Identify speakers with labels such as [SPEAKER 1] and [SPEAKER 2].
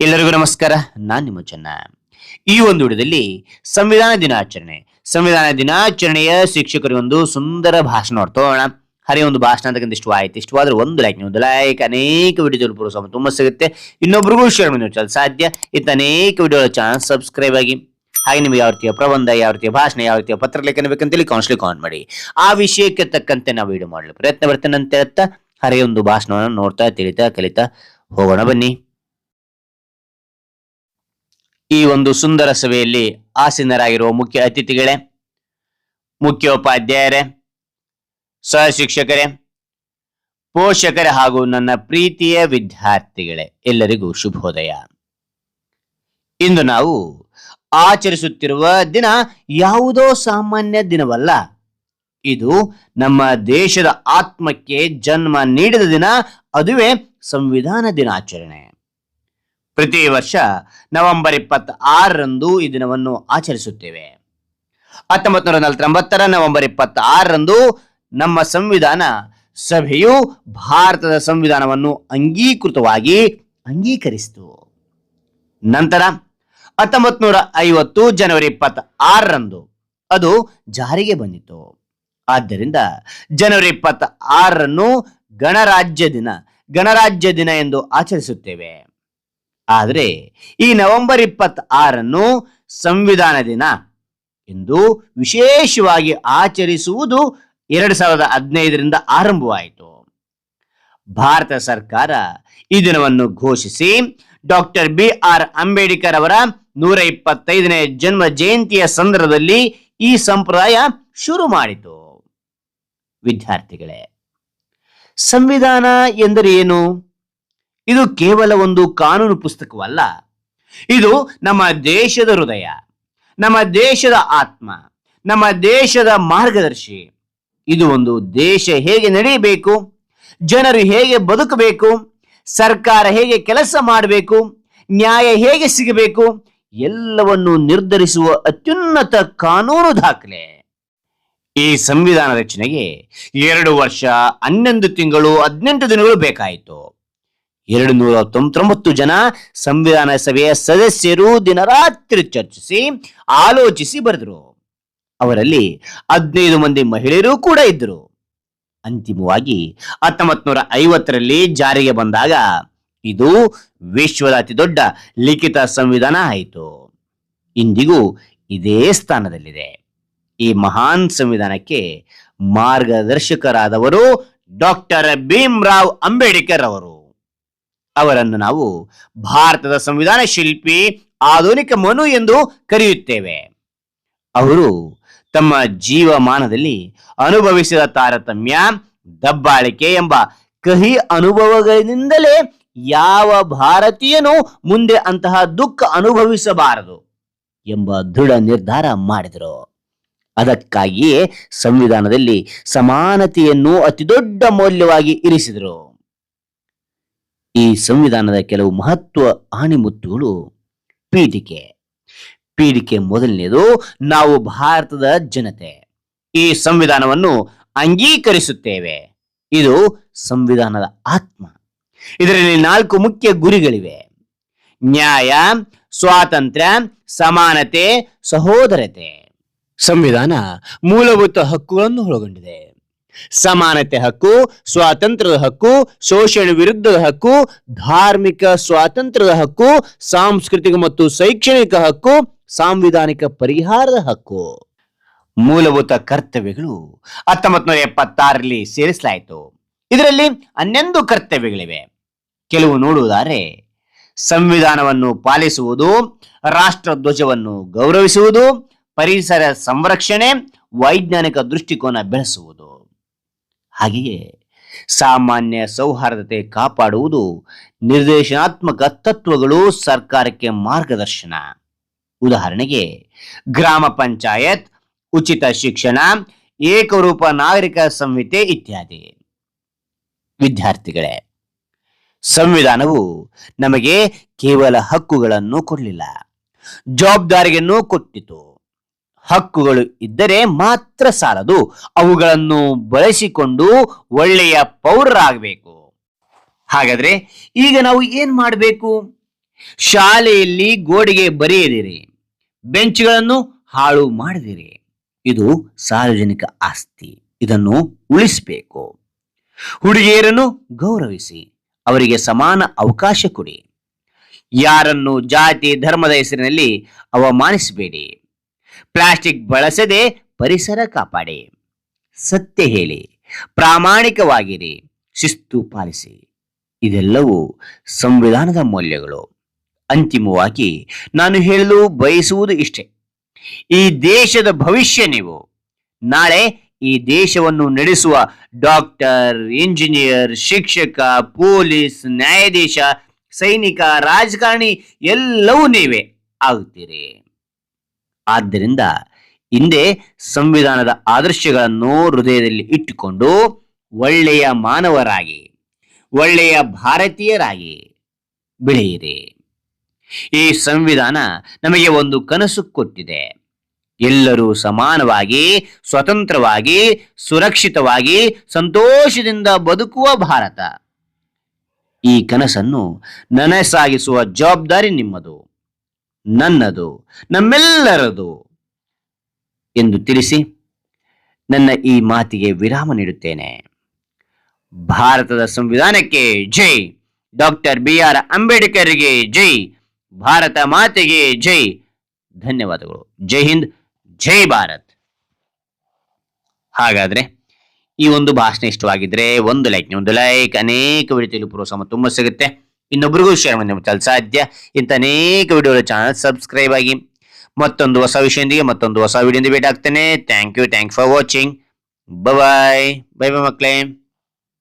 [SPEAKER 1] ಎಲ್ಲರಿಗೂ ನಮಸ್ಕಾರ, ನಾನು ನಿಮ್ಮ ಚೆನ್ನ. ಈ ಒಂದು ವಿಡಿಯೋದಲ್ಲಿ ಸಂವಿಧಾನ ದಿನಾಚರಣೆ. ಸಂವಿಧಾನ ದಿನಾಚರಣೆಯ ಶಿಕ್ಷಕರಿಗೆ ಒಂದು ಸುಂದರ ಭಾಷಣ ನೋಡ್ತೋಣ ಹರಿ ಒಂದು ಭಾಷಣ ಅಂತಕ್ಕಂಥ ಇಷ್ಟವಾಯ್ತು. ಇಷ್ಟವಾದ್ರೆ ಒಂದು ಲೈಕ್ ಒಂದು ಲೈಕ್ ಅನೇಕ ವಿಡಿಯೋ ಪ್ರೋತ್ಸಾಹ ತುಂಬ ಸಿಗುತ್ತೆ. ಇನ್ನೊಬ್ರಿಗೂ ಶೇರ್ ಮಾಡಿ ಸಾಧ್ಯ. ಇತ್ತ ಅನೇಕ ವಿಡಿಯೋ ಚಾನಲ್ ಸಬ್ಸ್ಕ್ರೈಬ್ ಆಗಿ. ಹಾಗೆ ನಿಮಗೆ ಯಾವ ರೀತಿಯ ಪ್ರಬಂಧ, ಯಾವ ರೀತಿಯ ಭಾಷಣ, ಯಾವ ರೀತಿಯ ಬೇಕಂತ ಬೇಕಂತೇಳಿ ಕೌನ್ಸಿಲಿಂಗ್ ಕಾಮೆಂಟ್ ಮಾಡಿ. ಆ ವಿಷಯಕ್ಕೆ ತಕ್ಕಂತೆ ನಾವು ವಿಡಿಯೋ ಮಾಡಲು ಪ್ರಯತ್ನ ಬರ್ತೇನೆ ಅಂತ ಹೇಳ್ತಾ ಹರೆಯೊಂದು ಭಾಷಣವನ್ನು ನೋಡ್ತಾ ತಿಳಿತಾ ಕಲಿತಾ ಹೋಗೋಣ ಬನ್ನಿ. ಈ ಒಂದು ಸುಂದರ ಸಭೆಯಲ್ಲಿ ಆಸೀನರಾಗಿರುವ ಮುಖ್ಯ ಅತಿಥಿಗಳೇ ಮುಖ್ಯೋಪಾಧ್ಯಾಯರೇ ಸಹ ಶಿಕ್ಷಕರೇ ಪೋಷಕರೇ ಹಾಗೂ ನನ್ನ ಪ್ರೀತಿಯ ವಿದ್ಯಾರ್ಥಿಗಳೇ, ಎಲ್ಲರಿಗೂ ಶುಭೋದಯ. ಇಂದು ನಾವು ಆಚರಿಸುತ್ತಿರುವ ದಿನ ಯಾವುದೋ ಸಾಮಾನ್ಯ ದಿನವಲ್ಲ. ಇದು ನಮ್ಮ ದೇಶದ ಆತ್ಮಕ್ಕೆ ಜನ್ಮ ನೀಡಿದ ದಿನ, ಅದುವೇ ಸಂವಿಧಾನ ದಿನಾಚರಣೆ. ಪ್ರತಿ ವರ್ಷ ನವೆಂಬರ್ ಇಪ್ಪತ್ತ ಆರರಂದು ಈ ದಿನವನ್ನು ಆಚರಿಸುತ್ತೇವೆ. ಹತ್ತೊಂಬತ್ತು ನೂರ ನಲವತ್ತೊಂಬತ್ತರ ನವೆಂಬರ್ ಇಪ್ಪತ್ತ ಆರರಂದು ನಮ್ಮ ಸಂವಿಧಾನ ಸಭೆಯು ಭಾರತದ ಸಂವಿಧಾನವನ್ನು ಅಂಗೀಕೃತವಾಗಿ ಅಂಗೀಕರಿಸಿತು. ನಂತರ ಹತ್ತೊಂಬತ್ತು ನೂರ ಐವತ್ತು ಜನವರಿ ಇಪ್ಪತ್ತ ಆರರಂದು ಅದು ಜಾರಿಗೆ ಬಂದಿತು. ಆದ್ದರಿಂದ ಜನವರಿ ಇಪ್ಪತ್ತ ಆರರನ್ನು ಗಣರಾಜ್ಯ ದಿನ ಗಣರಾಜ್ಯ ದಿನ ಎಂದು ಆಚರಿಸುತ್ತೇವೆ. ಆದರೆ ಈ ನವೆಂಬರ್ ಇಪ್ಪತ್ತ್ ಆರನ್ನು ಸಂವಿಧಾನ ದಿನ ಎಂದು ವಿಶೇಷವಾಗಿ ಆಚರಿಸುವುದು ಎರಡು ಸಾವಿರದ ಹದಿನೈದರಿಂದ ಆರಂಭವಾಯಿತು. ಭಾರತ ಸರ್ಕಾರ ಈ ದಿನವನ್ನು ಘೋಷಿಸಿ ಡಾಕ್ಟರ್ ಬಿ ಆರ್ ಅಂಬೇಡ್ಕರ್ ಅವರ ನೂರ ಇಪ್ಪತ್ತೈದನೇ ಜನ್ಮ ಜಯಂತಿಯ ಸಂದರ್ಭದಲ್ಲಿ ಈ ಸಂಪ್ರದಾಯ ಶುರು ಮಾಡಿತು. ವಿದ್ಯಾರ್ಥಿಗಳೇ, ಸಂವಿಧಾನ ಎಂದರೆ ಏನು? ಇದು ಕೇವಲ ಒಂದು ಕಾನೂನು ಪುಸ್ತಕವಲ್ಲ. ಇದು ನಮ್ಮ ದೇಶದ ಹೃದಯ, ನಮ್ಮ ದೇಶದ ಆತ್ಮ, ನಮ್ಮ ದೇಶದ ಮಾರ್ಗದರ್ಶಿ. ಇದು ಒಂದು ದೇಶ ಹೇಗೆ ನಡೆಯಬೇಕು, ಜನರು ಹೇಗೆ ಬದುಕಬೇಕು, ಸರ್ಕಾರ ಹೇಗೆ ಕೆಲಸ ಮಾಡಬೇಕು, ನ್ಯಾಯ ಹೇಗೆ ಸಿಗಬೇಕು, ಎಲ್ಲವನ್ನು ನಿರ್ಧರಿಸುವ ಅತ್ಯುನ್ನತ ಕಾನೂನು ದಾಖಲೆ. ಈ ಸಂವಿಧಾನ ರಚನೆಗೆ ಎರಡು ವರ್ಷ ಹನ್ನೊಂದು ತಿಂಗಳು ಹದಿನೆಂಟು ದಿನಗಳು ಬೇಕಾಯಿತು. ಎರಡು ನೂರ ತೊಂಬತ್ತೊಂಬತ್ತು ಜನ ಸಂವಿಧಾನ ಸಭೆಯ ಸದಸ್ಯರು ದಿನರಾತ್ರಿ ಚರ್ಚಿಸಿ, ಆಲೋಚಿಸಿ ಬರೆದರು. ಅವರಲ್ಲಿ ಹದಿನೈದು ಮಂದಿ ಮಹಿಳೆಯರು ಕೂಡ ಇದ್ದರು ಅಂತಿಮವಾಗಿ ಹತ್ತೊಂಬತ್ತು ನೂರ ಐವತ್ತರಲ್ಲಿ ಜಾರಿಗೆ ಬಂದಾಗ ಇದು ವಿಶ್ವದ ಅತಿ ದೊಡ್ಡ ಲಿಖಿತ ಸಂವಿಧಾನ ಆಯಿತು. ಇಂದಿಗೂ ಇದೇ ಸ್ಥಾನದಲ್ಲಿದೆ. ಈ ಮಹಾನ್ ಸಂವಿಧಾನಕ್ಕೆ ಮಾರ್ಗದರ್ಶಕರಾದವರು ಡಾಕ್ಟರ್ ಭೀಮ್ ರಾವ್ ಅಂಬೇಡ್ಕರ್ ಅವರು. ಅವರನ್ನು ನಾವು ಭಾರತದ ಸಂವಿಧಾನ ಶಿಲ್ಪಿ ಆಧುನಿಕ ಮನು ಎಂದು ಕರೆಯುತ್ತೇವೆ. ಅವರು ತಮ್ಮ ಜೀವಮಾನದಲ್ಲಿ ಅನುಭವಿಸಿದ ತಾರತಮ್ಯ, ದಬ್ಬಾಳಿಕೆ ಎಂಬ ಕಹಿ ಅನುಭವಗಳಿಂದಲೇ ಯಾವ ಭಾರತೀಯನೂ ಮುಂದೆ ಅಂತಹ ದುಃಖ ಅನುಭವಿಸಬಾರದು ಎಂಬ ದೃಢ ನಿರ್ಧಾರ ಮಾಡಿದರು. ಅದಕ್ಕಾಗಿಯೇ ಸಂವಿಧಾನದಲ್ಲಿ ಸಮಾನತೆಯನ್ನು ಅತಿದೊಡ್ಡ ಮೌಲ್ಯವಾಗಿ ಇರಿಸಿದರು. ಈ ಸಂವಿಧಾನದ ಕೆಲವು ಮಹತ್ವ ಆಣಿಮುತ್ತುಗಳು ಪೀಠಿಕೆ ಪೀಠಿಕೆ ಮೊದಲನೇದು ನಾವು ಭಾರತದ ಜನತೆ. ಈ ಸಂವಿಧಾನವನ್ನು ಅಂಗೀಕರಿಸುತ್ತೇವೆ. ಇದು ಸಂವಿಧಾನದ ಆತ್ಮ. ಇದರಲ್ಲಿ ನಾಲ್ಕು ಮುಖ್ಯ ಗುರಿಗಳಿವೆ. ನ್ಯಾಯ, ಸ್ವಾತಂತ್ರ್ಯ, ಸಮಾನತೆ, ಸಹೋದರತೆ. ಸಂವಿಧಾನ ಮೂಲಭೂತ ಹಕ್ಕುಗಳನ್ನು ಒಳಗೊಂಡಿದೆ. ಸಮಾನತೆ ಹಕ್ಕು, ಸ್ವಾತಂತ್ರ್ಯದ ಹಕ್ಕು, ಶೋಷಣೆ ವಿರುದ್ಧದ ಹಕ್ಕು, ಧಾರ್ಮಿಕ ಸ್ವಾತಂತ್ರ್ಯದ ಹಕ್ಕು, ಸಾಂಸ್ಕೃತಿಕ ಮತ್ತು ಶೈಕ್ಷಣಿಕ ಹಕ್ಕು, ಸಾಂವಿಧಾನಿಕ ಪರಿಹಾರದ ಹಕ್ಕು. ಮೂಲಭೂತ ಕರ್ತವ್ಯಗಳು ಹತ್ತೊಂಬತ್ ನೂರ ಎಪ್ಪತ್ತಾರರಲ್ಲಿ ಸೇರಿಸಲಾಯಿತು. ಇದರಲ್ಲಿ ಹನ್ನೊಂದು ಕರ್ತವ್ಯಗಳಿವೆ. ಕೆಲವು ನೋಡುವುದಾದರೆ, ಸಂವಿಧಾನವನ್ನು ಪಾಲಿಸುವುದು ರಾಷ್ಟ್ರ ಧ್ವಜವನ್ನು ಗೌರವಿಸುವುದು, ಪರಿಸರ ಸಂರಕ್ಷಣೆ, ವೈಜ್ಞಾನಿಕ ದೃಷ್ಟಿಕೋನ ಬೆಳೆಸುವುದು. ಹಾಗೆಯೇ ಸಾಮಾನ್ಯ ಸೌಹಾರ್ದತೆ ಕಾಪಾಡುವುದು ನಿರ್ದೇಶನಾತ್ಮಕ ತತ್ವಗಳು ಸರ್ಕಾರಕ್ಕೆ ಮಾರ್ಗದರ್ಶನ. ಉದಾಹರಣೆಗೆ, ಗ್ರಾಮ ಪಂಚಾಯತ್, ಉಚಿತ ಶಿಕ್ಷಣ, ಏಕರೂಪ ನಾಗರಿಕ ಸಂಹಿತೆ ಇತ್ಯಾದಿ. ವಿದ್ಯಾರ್ಥಿಗಳೇ, ಸಂವಿಧಾನವು ನಮಗೆ ಕೇವಲ ಹಕ್ಕುಗಳನ್ನು ಕೊಡಲಿಲ್ಲ, ಜವಾಬ್ದಾರಿಯನ್ನು ಕೊಟ್ಟಿತು. ಹಕ್ಕುಗಳು ಇದ್ದರೆ ಮಾತ್ರ ಸಾಲದು. ಅವುಗಳನ್ನು ಬಳಸಿಕೊಂಡು ಒಳ್ಳೆಯ ಪೌರರಾಗಬೇಕು. ಹಾಗಾದ್ರೆ ಈಗ ನಾವು ಏನ್ ಮಾಡಬೇಕು? ಶಾಲೆಯಲ್ಲಿ ಗೋಡೆಗೆ ಬರೆಯದಿರಿ. ಬೆಂಚ್ಗಳನ್ನು ಹಾಳು ಮಾಡದಿರಿ. ಇದು ಸಾರ್ವಜನಿಕ ಆಸ್ತಿ. ಇದನ್ನು ಉಳಿಸಬೇಕು. ಹುಡುಗಿಯರನ್ನು ಗೌರವಿಸಿ. ಅವರಿಗೆ ಸಮಾನ ಅವಕಾಶ ಕೊಡಿ. ಯಾರನ್ನು ಜಾತಿ, ಧರ್ಮದ ಹೆಸರಿನಲ್ಲಿ ಅವಮಾನಿಸಬೇಡಿ. ಪ್ಲಾಸ್ಟಿಕ್ ಬಳಸದೆ ಪರಿಸರ ಕಾಪಾಡಿ. ಸತ್ಯ ಹೇಳಿ, ಪ್ರಾಮಾಣಿಕವಾಗಿರಿ, ಶಿಸ್ತು ಪಾಲಿಸಿ. ಇದೆಲ್ಲವೂ ಸಂವಿಧಾನದ ಮೌಲ್ಯಗಳು. ಅಂತಿಮವಾಗಿ ನಾನು ಹೇಳಲು ಬಯಸುವುದು ಇಷ್ಟೆ. ಈ ದೇಶದ ಭವಿಷ್ಯ ನೀವು. ನಾಳೆ ಈ ದೇಶವನ್ನು ನಡೆಸುವ ಡಾಕ್ಟರ್, ಇಂಜಿನಿಯರ್, ಶಿಕ್ಷಕ, ಪೊಲೀಸ್, ನ್ಯಾಯಾಧೀಶ, ಸೈನಿಕ, ರಾಜಕಾರಣಿ ಎಲ್ಲವೂ ನೀವೇ ಆಗುತ್ತೀರಿ. ಆದ್ದರಿಂದ ಹಿಂದೆ ಸಂವಿಧಾನದ ಆದರ್ಶಗಳನ್ನು ಹೃದಯದಲ್ಲಿ ಇಟ್ಟುಕೊಂಡು ಒಳ್ಳೆಯ ಮಾನವರಾಗಿ, ಒಳ್ಳೆಯ ಭಾರತೀಯರಾಗಿ ಬೆಳೆಯಿರಿ. ಈ ಸಂವಿಧಾನ ನಮಗೆ ಒಂದು ಕನಸು ಕೊಟ್ಟಿದೆ. ಎಲ್ಲರೂ ಸಮಾನವಾಗಿ, ಸ್ವತಂತ್ರವಾಗಿ, ಸುರಕ್ಷಿತವಾಗಿ, ಸಂತೋಷದಿಂದ ಬದುಕುವ ಭಾರತ. ಈ ಕನಸನ್ನು ನನಸಾಗಿಸುವ ಜವಾಬ್ದಾರಿ ನಿಮ್ಮದು. ನನ್ನದು, ನಮ್ಮೆಲ್ಲರದು ಎಂದು ತಿಳಿಸಿ ನನ್ನ ಈ ಮಾತಿಗೆ ವಿರಾಮ ನೀಡುತ್ತೇನೆ. ಭಾರತದ ಸಂವಿಧಾನಕ್ಕೆ ಜೈ. ಡಾಕ್ಟರ್ ಬಿ ಆರ್ ಅಂಬೇಡ್ಕರ್ಗೆ ಜೈ. ಭಾರತ ಮಾತೆಗೆ ಜೈ. ಧನ್ಯವಾದಗಳು. ಜೈ ಹಿಂದ್, ಜೈ ಭಾರತ್. ಹಾಗಾದ್ರೆ ಈ ಒಂದು ಭಾಷಣ ಇಷ್ಟವಾಗಿದ್ರೆ ಒಂದು ಲೈಕ್ ಒಂದು ಲೈಕ್ ಅನೇಕ ವಿಡಿಯೋ ಪ್ರೋತ್ಸಾಹ ತುಂಬ ಸಿಗುತ್ತೆ. ಇನ್ನೊಬ್ಬರಿಗೂ ಶೇರ್ ಮಾಡಿ ಮುಚ್ಚಲು ಸಾಧ್ಯ. ಇಂಥ ಅನೇಕ ವಿಡಿಯೋಗಳ ಚಾನಲ್ ಸಬ್ಸ್ಕ್ರೈಬ್ ಆಗಿ ಮತ್ತೊಂದು ಹೊಸ ವಿಷಯದೊಂದಿಗೆ ಮತ್ತೊಂದು ಹೊಸ ವಿಡಿಯೋದಿಂದ ಭೇಟಿ ಆಗ್ತೇನೆ thank you thank for watching bye bye bye ಮಕ್ಕಳೇ.